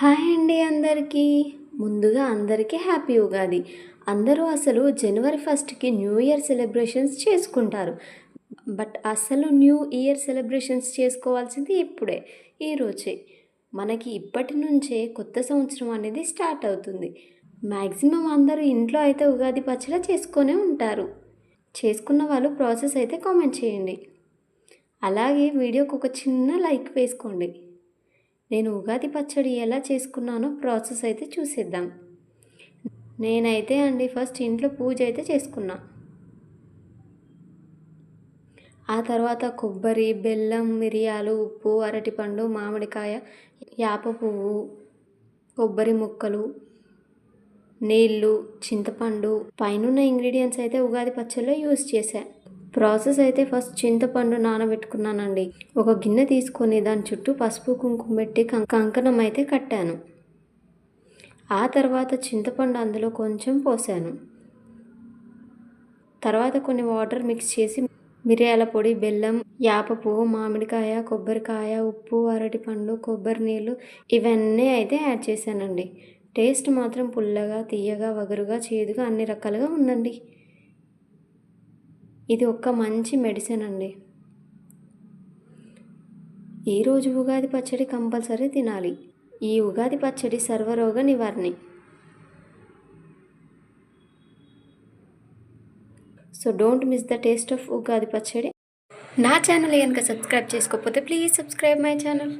Hi అండి అందరికీ. ముందుగా అందరికీ హ్యాపీ ఉగాది. అందరూ అసలు జనవరి ఫస్ట్కి న్యూ ఇయర్ సెలబ్రేషన్స్ చేసుకుంటారు. బట్ అసలు న్యూ ఇయర్ సెలబ్రేషన్స్ చేసుకోవాల్సింది ఇప్పుడే ఈరోజే మనకి ఇప్పటి నుంచే కొత్త సంవత్సరం అనేది స్టార్ట్ అవుతుంది. మ్యాక్సిమం అందరూ ఇంట్లో అయితే ఉగాది పచ్చడి చేసుకొనే ఉంటారు. చేసుకున్న వాళ్ళు ప్రాసెస్ అయితే కామెంట్ చేయండి. అలాగే వీడియోకి ఒక చిన్న లైక్ వేసుకోండి. నేను ఉగాది పచ్చడి ఎలా చేసుకున్నానో ప్రాసెస్ అయితే చూసేద్దాం. నేనైతే అండి ఫస్ట్ ఇంట్లో పూజ అయితే చేసుకున్నా. ఆ తర్వాత కొబ్బరి బెల్లం మిరియాలు ఉప్పు అరటిపండు మామిడికాయ యాప పువ్వు కొబ్బరి ముక్కలు నీళ్ళు చింతపండు పైనున్న ఇంగ్రీడియంట్స్ అయితే ఉగాది పచ్చడిలో యూస్ చేశాను ప్రాసెస్ అయితే ఫస్ట్ చింతపండు నానబెట్టుకున్నానండి. ఒక గిన్నె తీసుకొని దాని చుట్టూ పసుపు కుంకుమ పెట్టి కంకణం అయితే కట్టాను. ఆ తర్వాత చింతపండు అందులో కొంచెం పోసాను. తర్వాత కొన్ని వాటర్ మిక్స్ చేసి మిరియాల పొడి బెల్లం యాప పువ్వు మామిడికాయ కొబ్బరికాయ ఉప్పు అరటిపండు కొబ్బరి నీళ్ళు ఇవన్నీ అయితే యాడ్ చేశానండి. టేస్ట్ మాత్రం పుల్లగా తీయగా వగరుగా చేదుగా అన్ని రకాలుగా ఉందండి. ఇది ఒక్క మంచి మెడిసిన్ అండి. ఈరోజు ఉగాది పచ్చడి కంపల్సరీ తినాలి. ఈ ఉగాది పచ్చడి సర్వరోగ నివారణి. So don't miss the taste of Ugadi పచ్చడి. నా ఛానల్ కనుక సబ్స్క్రైబ్ చేసుకోకపోతే ప్లీజ్ సబ్స్క్రైబ్ మై ఛానల్